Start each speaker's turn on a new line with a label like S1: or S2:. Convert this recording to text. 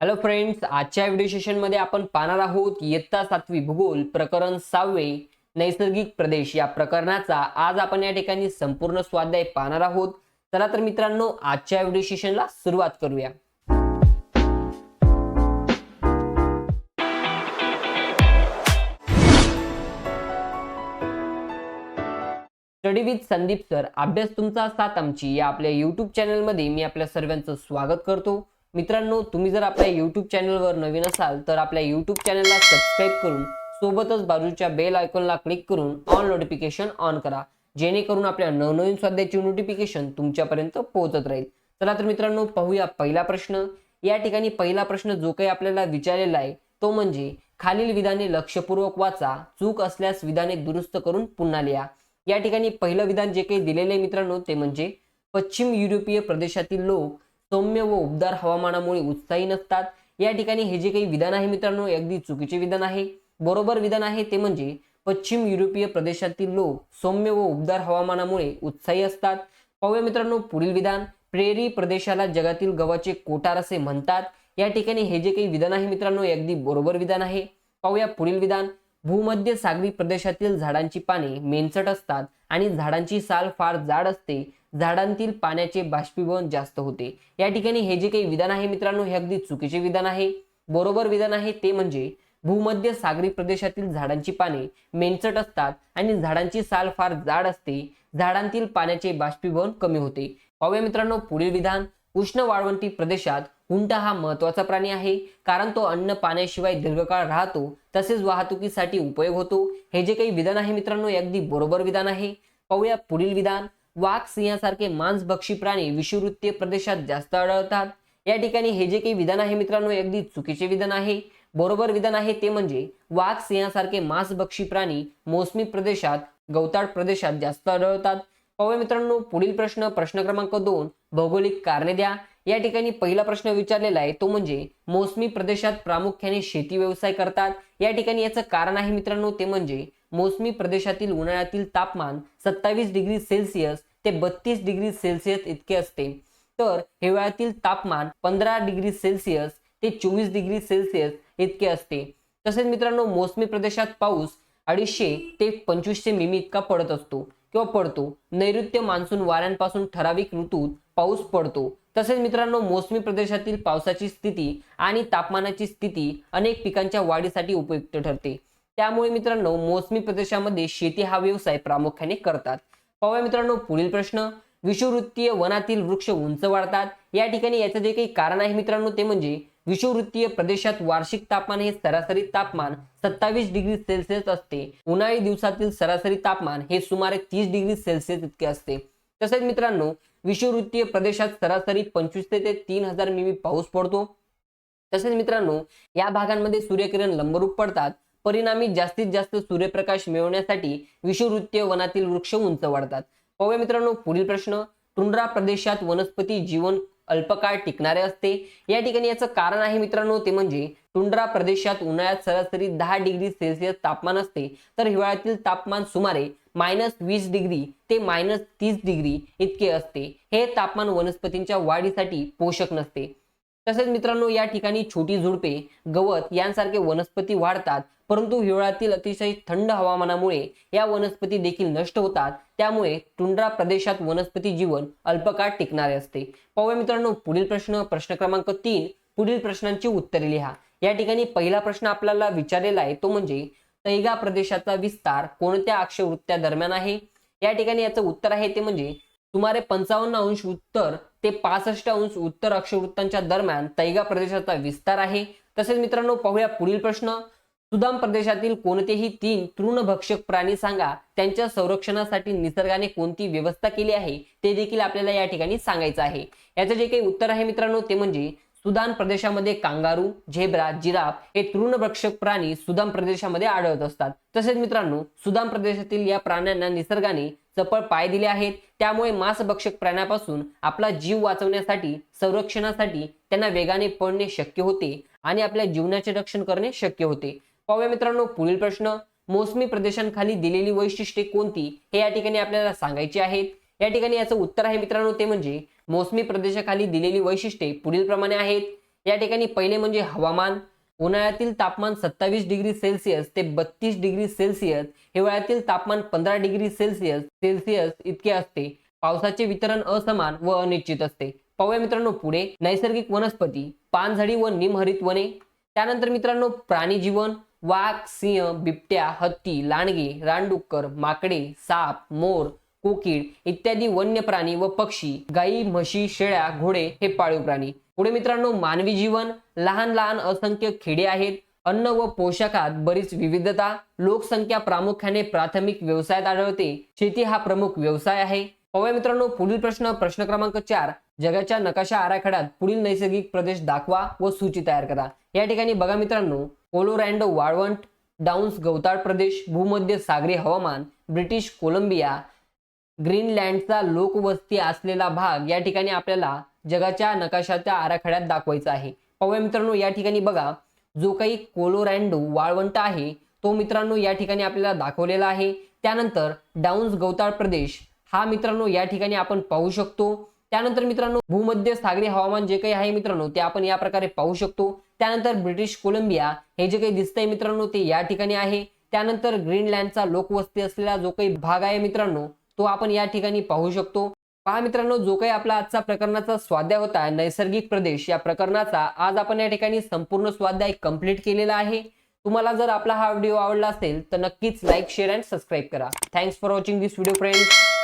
S1: Hello friends आजच्या video सेशनमध्ये आपण पाहणार आहोत इयत्ता सातवी भूगोल प्रकरण सहावे नैसर्गिक प्रदेश. या प्रकरणाचा आज आपण या ठिकाणी संपूर्ण स्वाध्याय पाहणार आहोत. चला तर मित्रांनो आजच्या व्हिडिओ सेशनला सुरुवात करूया. स्टडी विथ संदीप सर अभ्यास तुमचा साथ आमची. या आपल्या युट्यूब चॅनलमध्ये मी आपल्या सर्वांचं स्वागत करतो. मित्रांनो तुम्ही जर आपल्या यूट्यूब चॅनलवर नवीन असाल तर आपल्या यूट्यूब चॅनलला सबस्क्राईब करून सोबतच बाजूच्या बेल आयकॉनला क्लिक करून ऑन नोटिफिकेशन ऑन करा. जेणेकरून आपल्या नवनवीन स्वाध्याची नोटिफिकेशन तुमच्यापर्यंत पोहोचत राहील. चला तर मित्रांनो पाहूया पहिला प्रश्न. या ठिकाणी पहिला प्रश्न जो काही आपल्याला विचारलेला आहे तो म्हणजे खालील विधाने लक्षपूर्वक वाचा चूक असल्यास विधाने दुरुस्त करून पुन्हा लिहा. या ठिकाणी पहिलं विधान जे काही दिलेले आहे मित्रांनो ते म्हणजे पश्चिम युरोपीय प्रदेशातील लोक सौम्य व उबदार हवामानामुळे उत्साही नसतात. या ठिकाणी हे जे काही विधान आहे मित्रांनो अगदी चुकीचे विधान आहे. बरोबर विधान आहे ते म्हणजे पश्चिम युरोपीय प्रदेशातील लोक सौम्य व उबदार हवामानामुळे उत्साही असतात. पाहूया मित्रांनो पुढील विधान. प्रेरी प्रदेशाला जगातील गव्हाचे कोटार असे म्हणतात. या ठिकाणी हे जे काही विधान आहे मित्रांनो अगदी बरोबर विधान आहे. पाहूया पुढील विधान. भूमध्य सागरी प्रदेशातील झाडांची पाने मेनसट असतात आणि झाडांची साल फार जाड असते. झाडांतील पाण्याचे बाष्पीभवन जास्त होते. या ठिकाणी हे जे काही विधान आहे मित्रांनो हे अगदी चुकीचे विधान आहे. बरोबर विधान आहे ते म्हणजे भूमध्य सागरी प्रदेशातील झाडांची पाने मेनचट असतात आणि झाडांची साल फार जाड असते. झाडांतील पाण्याचे बाष्पीभवन कमी होते. पाहूया मित्रांनो पुढील विधान. उष्ण वाळवंटी प्रदेशात उंट हा महत्त्वाचा प्राणी आहे. कारण तो अन्न पाण्याशिवाय दीर्घकाळ राहतो तसेच वाहतुकीसाठी उपयोग होतो. हे जे काही विधान आहे मित्रांनो अगदी बरोबर विधान आहे. पाहूया पुढील विधान. वाघ सिंहासारखे मांसभक्षी प्राणी विषुवृत्तीय प्रदेशात जास्त आढळतात. या ठिकाणी हे जे काही विधान आहे मित्रांनो अगदी चुकीचे विधान आहे. बरोबर विधान आहे ते म्हणजे वाघ सिंहासारखे मांसभक्षी प्राणी मोसमी प्रदेशात गवताळ प्रदेशात जास्त आढळतात. पाहूया मित्रांनो पुढील प्रश्न प्रश्न क्रमांक दोन भौगोलिक कारणे द्या. या ठिकाणी पहिला प्रश्न विचारलेला आहे तो म्हणजे मोसमी प्रदेशात प्रामुख्याने शेती व्यवसाय करतात. या ठिकाणी याचं कारण आहे मित्रांनो ते म्हणजे मोसमी प्रदेशातील उन्हाळ्यातील तापमान सत्तावीस डिग्री सेल्सिअस ते बत्तीस डिग्री सेल्सिअस इतके असते. तर हिवाळ्यातील तापमान पंधरा डिग्री सेल्सिअस ते चोवीस डिग्री सेल्सिअस इतके असते. तसेच मित्रांनो मोसमी प्रदेशात पाऊस अडीचशे ते पंचवीसशे मिमी इतका पडत असतो किंवा पडतो. नैऋत्य मान्सून वाऱ्यांपासून ठराविक ऋतूत पाऊस पडतो. तसेच मित्रांनो मोसमी प्रदेशातील पावसाची स्थिती आणि तापमानाची स्थिती अनेक पिकांच्या वाढीसाठी उपयुक्त ठरते. त्यामुळे मित्रांनो मोसमी प्रदेशामध्ये शेती हा व्यवसाय प्रामुख्याने करतात. पाहूया मित्रांनो पुढील प्रश्न. विषुववृत्तीय वनातील वृक्ष उंच वाढतात. या ठिकाणी याचं जे काही कारण आहे मित्रांनो ते म्हणजे विषुववृत्तीय प्रदेशात वार्षिक तापमान हे सरासरी तापमान सत्तावीस डिग्री सेल्सिअस असते. उन्हाळी दिवसातील सरासरी तापमान हे सुमारे तीस डिग्री सेल्सिअस इतके असते. तसेच मित्रांनो विषुववृत्तीय प्रदेशात सरासरी पंचवीस ते तीन हजार मिमी पाऊस पडतो. तसेच मित्रांनो या भागांमध्ये सूर्यकिरण लंबरूप पडतात. परिणामी जास्तीत जास्त सूर्यप्रकाश मिळवण्यासाठी विषुवृत्तीय वनातील वृक्ष उंच वाढतात. पाहूया मित्रांनो पुढील प्रश्न. टुंड्रा प्रदेशात वनस्पती जीवन अल्पकाळ टिकणारे असते. या ठिकाणी याचं कारण आहे मित्रांनो ते म्हणजे टुंड्रा प्रदेशात उन्हाळ्यात सरासरी दहा डिग्री सेल्सिअस तापमान असते. तर हिवाळ्यातील तापमान सुमारे मायनस वीस डिग्री ते मायनस तीस डिग्री इतके असते. हे तापमान वनस्पतींच्या वाढीसाठी पोषक नसते. तसेच मित्रांनो या ठिकाणी छोटी झुडपे गवत यांसारखे वनस्पती वाढतात. परंतु हिवाळ्यातील अतिशय थंड हवामानामुळे या वनस्पती देखील नष्ट होतात. त्यामुळे टुंड्रा प्रदेशात वनस्पती जीवन अल्पकाळ टिकणारे असते. पाहूया मित्रांनो पुढील प्रश्न प्रश्न क्रमांक तीन. पुढील प्रश्नांची उत्तरे लिहा. या ठिकाणी पहिला प्रश्न आपल्याला विचारलेला आहे तो म्हणजे तैगा प्रदेशाचा विस्तार कोणत्या अक्षवृत्त्या दरम्यान आहे? या ठिकाणी याचं उत्तर आहे ते म्हणजे सुमारे पंचावन्न अंश उत्तर ते पासष्ट अंश उत्तर अक्षवृत्तांच्या दरम्यान तैगा प्रदेशाचा विस्तार आहे. तसेच मित्रांनो पाहूया पुढील प्रश्न. सुदाम प्रदेशातील कोणतेही तीन तृणभक्षक प्राणी सांगा त्यांच्या संरक्षणासाठी निसर्गाने कोणती व्यवस्था केली आहे ते देखील आपल्याला या ठिकाणी सांगायचं आहे. याचं जे काही उत्तर आहे मित्रांनो ते म्हणजे सुदान प्रदेशामध्ये कांगारू झेब्रा जिराफ हे तृणभक्षक प्राणी सुदान प्रदेशामध्ये आढळत असतात. तसेच मित्रांनो सुदान प्रदेशातील या प्राण्यांना निसर्गाने चपळ पाय दिले आहेत. त्यामुळे मांसभक्षक प्राण्यापासून आपला जीव वाचवण्यासाठी संरक्षणासाठी त्यांना वेगाने पळणे शक्य होते आणि आपल्या जीवनाचे रक्षण करणे शक्य होते. पाहूया मित्रांनो पुढील प्रश्न. मोसमी प्रदेशांखाली दिलेली वैशिष्ट्ये कोणती? हे या ठिकाणी आपल्याला सांगायची आहेत. या ठिकाणी याचं उत्तर आहे मित्रांनो ते म्हणजे मोसमी प्रदेशाखाली दिलेली वैशिष्ट्ये पुढील प्रमाणे आहेत. या ठिकाणी पहिले म्हणजे हवामान. उन्हाळ्यातील तापमान सत्तावीस डिग्री सेल्सिअस ते बत्तीस डिग्री सेल्सिअस हिवाळ्यातील तापमान पंधरा डिग्री सेल्सिअस सेल्सिअस इतके असते. पावसाचे वितरण असमान व अनिश्चित असते. पाहूया मित्रांनो पुढे. नैसर्गिक वनस्पती पानझडी व निमहरित वने. त्यानंतर मित्रांनो प्राणी जीवन वाघ सिंह बिबट्या हत्ती लांडगे रानडुक्कर माकडे साप मोर कोकीड इत्यादी वन्य प्राणी व पक्षी गायी म्हशी शेळ्या घोडे हे पाळीव प्राणी. पुढे मित्रांनो मानवी जीवन लहान लहान असंख्य खेडे आहेत. अन्न व पोशाखात बरीच विविधता. लोकसंख्या प्रामुख्याने प्राथमिक व्यवसायात आढळते. शेती हा प्रमुख व्यवसाय आहे. पाहूया मित्रांनो पुढील प्रश्न प्रश्न क्रमांक चार. जगाच्या नकाशा आराखड्यात पुढील नैसर्गिक प्रदेश दाखवा व सूची तयार करा. या ठिकाणी बघा मित्रांनो कोलोरँडो वाळवंट डाऊन्स गवताळ प्रदेश भूमध्य सागरी हवामान ब्रिटिश कोलंबिया ग्रीनलँडचा लोकवस्ती असलेला भाग या ठिकाणी आपल्याला जगाच्या नकाशाच्या आराखड्यात दाखवायचा आहे. पाहूया मित्रांनो या ठिकाणी बघा जो काही कोलोरँडो वाळवंट आहे तो मित्रांनो या ठिकाणी आपल्याला दाखवलेला आहे. त्यानंतर डाऊन्स गवताळ प्रदेश हा मित्रांनो या ठिकाणी आपण पाहू शकतो. त्यानंतर मित्रांनो भूमध्य सागरी हवामान जे काही आहे मित्रांनो ते आपण या प्रकारे पाहू शकतो. त्यानंतर ब्रिटिश कोलंबिया हे जे काही दिसतंय मित्रांनो ते या ठिकाणी आहे. त्यानंतर ग्रीनलँडचा लोकवस्ती असलेला जो काही भाग आहे मित्रांनो तो आपण या ठिकाणी पाहू शकतो. पहा मित्रांनो जो काही आपला आजचा प्रकरणाचा स्वाध्याय होता नैसर्गिक प्रदेश या प्रकरणाचा आज आपण या ठिकाणी संपूर्ण स्वाध्याय कंप्लीट केलेला आहे. तुम्हाला जर आपला हा व्हिडिओ आवडला असेल तर नक्कीच लाईक शेअर अँड सबस्क्राईब करा. Thanks for watching this video friends